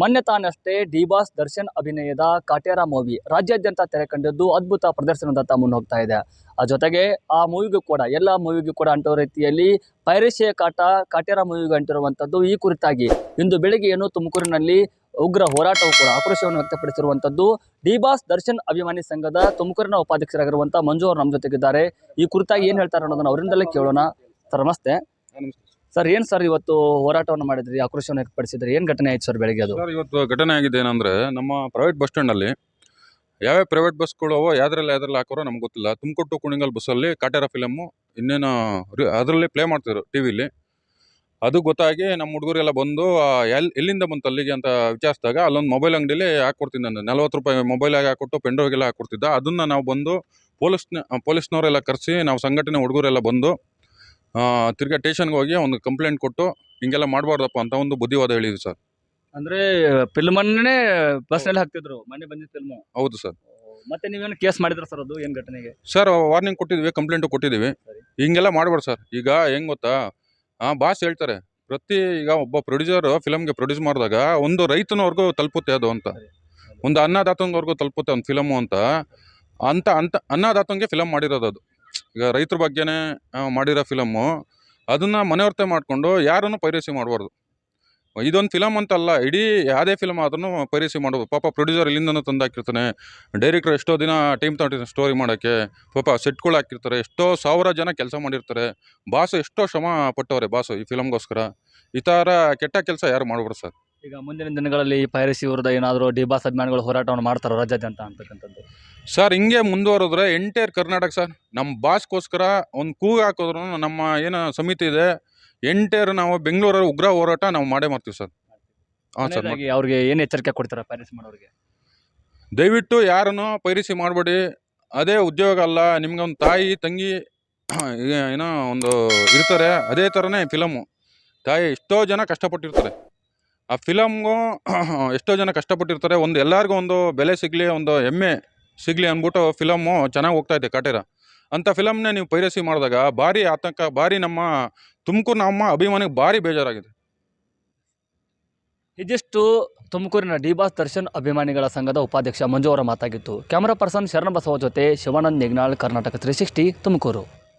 ಮೊನ್ನೆ ತಾನಷ್ಟೇ D boss Darshan ಅಭಿನಯದ Kaatera movie ರಾಜ್ಯಾದ್ಯಂತ ತೆರೆ ಕಂಡಿದ್ದು ಅದ್ಭುತ ಪ್ರದರ್ಶನದತ್ತ ಮುನ್ನೋಗ್ತಾ ಇದೆ. ಆ ಜೊತೆಗೆ ಆ ಮೂವಿಗೂ ಕೂಡ, ಎಲ್ಲ ಮೂವಿಗೂ ಕೂಡ ಅಂಟೋ ರೀತಿಯಲ್ಲಿ ಪೈರಸಿಯ ಕಾಟ ಕಾಟೇರ ಮೂವಿಗೂ ಅಂಟಿರುವಂಥದ್ದು ಈ ಕುರಿತಾಗಿ ಇಂದು ಬೆಳಿಗ್ಗೆ ಏನು ತುಮಕೂರಿನಲ್ಲಿ ಉಗ್ರ ಹೋರಾಟವು ಕೂಡ ಆಕ್ರೋಶವನ್ನು ವ್ಯಕ್ತಪಡಿಸಿರುವಂಥದ್ದು. ಡಿ ಬಾಸ್ ದರ್ಶನ್ ಅಭಿಮಾನಿ ಸಂಘದ ತುಮಕೂರಿನ ಉಪಾಧ್ಯಕ್ಷರಾಗಿರುವಂಥ ಮಂಜು ಅವರು ನಮ್ಮ ಜೊತೆಗಿದ್ದಾರೆ. ಈ ಕುರಿತಾಗಿ ಏನು ಹೇಳ್ತಾರೆ ಅನ್ನೋದನ್ನ ಅವರಿಂದಲೇ ಕೇಳೋಣ. ಸರ್, ನಮಸ್ತೆ. ಸರ್ ಏನು ಸರ್ ಇವತ್ತು ಹೋರಾಟವನ್ನು ಮಾಡಿದ್ರಿ? ಆಕ್ರೋಶವನ್ನು ವ್ಯಕ್ತಪಡಿಸಿದ್ರಿ? ಏನು ಘಟನೆ ಆಯ್ತು ಸರ್ ಬೆಳಗ್ಗೆ ಅದು? ಇವತ್ತು ಘಟನೆ ಆಗಿದೆ ಏನಂದ್ರೆ ನಮ್ಮ ಪ್ರೈವೇಟ್ ಬಸ್ ಸ್ಟ್ಯಾಂಡಲ್ಲಿ ಯಾವ್ಯಾವ ಪ್ರೈವೇಟ್ ಬಸ್ಗಳು ಅವೋ ಯಾವ್ದ್ರಲ್ಲಿ ಯಾವ್ದ್ರಲ್ಲಿ ಹಾಕೋರೋ ನಮ್ಗೆ ಗೊತ್ತಿಲ್ಲ. ಕುಣಿಂಗಲ್ ಕುಣಿಗಲ್ ಬಸ್ಸಲ್ಲಿ ಕಾಟೇರ ಫಿಲಮ್ಮು ಇನ್ನೇನು ಅದರಲ್ಲಿ ಪ್ಲೇ ಮಾಡ್ತಿದ್ರು ಟಿವಿಲಿ ಅದು ಗೊತ್ತಾಗಿ ನಮ್ಮ ಹುಡುಗರೆಲ್ಲ ಬಂದು ಆ, ಎಲ್ ಎಲ್ಲಿಂದ ಬಂತು ಅಲ್ಲಿಗೆ ಅಂತ ವಿಚಾರಿಸಿದಾಗ ಅಲ್ಲೊಂದು ಮೊಬೈಲ್ ಅಂಗಡಿಲಿ ಹಾಕ್ಕೊಡ್ತೀನಿ ನಾನು. ನಲ್ವತ್ತು ರೂಪಾಯಿ ಮೊಬೈಲ್ ಆಗಿ ಹಾಕ್ಕೊಟ್ಟು ಪೆಂಡ್ರೋಗೆಲ್ಲ ಹಾಕ್ಕೊಡ್ತಿದ್ದ ಅದನ್ನು ನಾವು ಬಂದು ಪೊಲೀಸ್ನ ಪೊಲೀಸ್ನವರೆಲ್ಲ ಕರೆಸಿ ನಾವು ಸಂಘಟನೆ ಹುಡುಗರೆಲ್ಲ ಬಂದು ತಿರ್ಗಾ ಟೇಷನ್ಗೆ ಹೋಗಿ ಒಂದು ಕಂಪ್ಲೇಂಟ್ ಕೊಟ್ಟು ಹಿಂಗೆಲ್ಲ ಮಾಡಬಾರ್ದಪ್ಪ ಅಂತ ಒಂದು ಬುದ್ಧಿವಾದ ಹೇಳಿದ್ವಿ ಸರ್. ಅಂದ್ರೆ ಫಿಲ್ಮನ್ನೇ ಬಸ್ನಲ್ಲಿ ಹಾಕ್ತಿದ್ರು ಮೊನ್ನೆ ಬಂದಿದ್ದ ಫಿಲ್ಮ್ ಹೌದು ಸರ್. ಮತ್ತೆ ನೀವೇನು ಕೇಸ್ ಮಾಡಿದ್ರ ಸರ್ ಅದು ಏನು ಘಟನೆಗೆ? ಸರ್ ವಾರ್ನಿಂಗ್ ಕೊಟ್ಟಿದ್ವಿ ಕಂಪ್ಲೇಂಟು ಕೊಟ್ಟಿದ್ದೀವಿ. ಹಿಂಗೆಲ್ಲ ಮಾಡಬಾರ್ದು ಸರ್. ಈಗ ಹೆಂಗ್ ಗೊತ್ತಾ? ಹಾಂ ಬಾಸ್ ಹೇಳ್ತಾರೆ ಪ್ರತಿ ಈಗ ಒಬ್ಬ ಪ್ರೊಡ್ಯೂಸರ್ ಫಿಲಮ್ಗೆ ಪ್ರೊಡ್ಯೂಸ್ ಮಾಡಿದಾಗ ಒಂದು ರೈತನವರೆಗೂ ತಲುಪುತ್ತೆ ಅದು ಅಂತ. ಒಂದು ಅನ್ನದಾತನವರೆಗೂ ತಲುಪುತ್ತೆ ಒಂದು ಫಿಲಮು ಅಂತ. ಅಂತ ಅಂತ ಅನ್ನದಾತಂಗೆ ಫಿಲಮ್ ಮಾಡಿರೋದು ಅದು. ಈಗ ರೈತರ ಬಗ್ಗೆನೇ ಮಾಡಿರೋ ಫಿಲಮ್ಮು ಅದನ್ನು ಮನೆವರ್ತೆ ಮಾಡಿಕೊಂಡು ಯಾರನ್ನು ಪೈರಸಿ ಮಾಡಬಾರ್ದು. ಇದೊಂದು ಫಿಲಮ್ ಅಂತಲ್ಲ, ಇಡೀ ಯಾವುದೇ ಫಿಲಮ್ ಆದ್ರೂ ಪೈರಸಿ ಮಾಡೋದು ಪಾಪ ಪ್ರೊಡ್ಯೂಸರ್ ಇಲ್ಲಿಂದನೂ ತಂದು ಹಾಕಿರ್ತಾನೆ. ಡೈರೆಕ್ಟರ್ ಎಷ್ಟೋ ದಿನ ಟೈಮ್ ತಗೊಂಡಿರ್ತಾನೆ ಸ್ಟೋರಿ ಮಾಡೋಕ್ಕೆ, ಪಾಪ ಸೆಟ್ಗಳು ಹಾಕಿರ್ತಾರೆ. ಎಷ್ಟೋ ಸಾವಿರ ಜನ ಕೆಲಸ ಮಾಡಿರ್ತಾರೆ. ಬಾಸು ಎಷ್ಟೋ ಶ್ರಮ ಪಟ್ಟವ್ರೆ ಬಾಸು ಈ ಫಿಲಮ್ಗೋಸ್ಕರ ಈ ಥರ ಕೆಟ್ಟ ಕೆಲಸ ಯಾರು ಮಾಡ್ಬಾರ್ದು ಸರ್? ಈಗ ಮುಂದಿನ ದಿನಗಳಲ್ಲಿ ಪೈರಸಿ ವಿರುದ್ಧ ಏನಾದರೂ ಡಿಬಾಸ್ ಅಭಿಮಾನಿಗಳು ಹೋರಾಟವನ್ನು ಮಾಡ್ತಾರೋ ರಾಜ್ಯಾದ್ಯಂತ ಅಂತಕ್ಕಂಥದ್ದು? ಸರ್ ಹಿಂಗೆ ಮುಂದುವರೆದ್ರೆ ಎಂಟೈರ್ ಕರ್ನಾಟಕ ಸರ್ ನಮ್ಮ ಬಾಸ್ಗೋಸ್ಕರ ಒಂದು ಕೂಗು ಹಾಕಿದ್ರು ನಮ್ಮ ಏನು ಸಮಿತಿ ಇದೆ ಎಂಟೈರ್ ನಾವು ಬೆಂಗಳೂರಲ್ಲಿ ಉಗ್ರ ಹೋರಾಟ ನಾವು ಮಾಡೇ ಮಾಡ್ತೀವಿ ಸರ್. ಹಾಂ ಸರ್ ಅವ್ರಿಗೆ ಏನು ಎಚ್ಚರಿಕೆ ಕೊಡ್ತಾರೆ ಪೈರಸಿ ಮಾಡೋರಿಗೆ? ದಯವಿಟ್ಟು ಯಾರನ್ನು ಪೈರಸಿ ಮಾಡಬೇಡಿ ಅದೇ ಉದ್ಯೋಗ ಅಲ್ಲ ನಿಮ್ಗೆ ಒಂದು ತಾಯಿ ತಂಗಿ ಏನೋ ಒಂದು ಇರ್ತಾರೆ ಅದೇ ಥರನೇ ಫಿಲಮು. ತಾಯಿ ಎಷ್ಟೋ ಜನ ಕಷ್ಟಪಟ್ಟಿರ್ತಾರೆ. ಆ ಫಿಲಮ್ಗೂ ಎಷ್ಟೋ ಜನ ಕಷ್ಟಪಟ್ಟಿರ್ತಾರೆ. ಒಂದು ಎಲ್ಲರಿಗೂ ಒಂದು ಬೆಲೆ ಸಿಗಲಿ, ಒಂದು ಹೆಮ್ಮೆ ಸಿಗಲಿ ಅಂದ್ಬಿಟ್ಟು ಫಿಲಮ್ಮು ಚೆನ್ನಾಗಿ ಹೋಗ್ತಾ ಇದೆ ಕಾಟೇರ. ಅಂಥ ಫಿಲಮ್ನೇ ನೀವು ಪೈರಸಿ ಮಾಡಿದಾಗ ಭಾರಿ ಆತಂಕ, ಭಾರಿ ನಮ್ಮ ತುಮಕೂರು ನಮ್ಮ ಅಭಿಮಾನಿಗೆ ಭಾರಿ ಬೇಜಾರಾಗಿದೆ. ಇದಿಷ್ಟು ತುಮಕೂರಿನ ಡಿ ಬಾಸ್ ದರ್ಶನ್ ಅಭಿಮಾನಿಗಳ ಸಂಘದ ಉಪಾಧ್ಯಕ್ಷ ಮಂಜು ಅವರ ಮಾತಾಗಿತ್ತು. ಕ್ಯಾಮರಾ ಪರ್ಸನ್ ಶರಣಬಸವ ಜೊತೆ ಶಿವಾನಂದ್ ನಿಗ್ನಾಳ್, ಕರ್ನಾಟಕ ತ್ರೀ ಸಿಕ್ಸ್ಟಿ, ತುಮಕೂರು.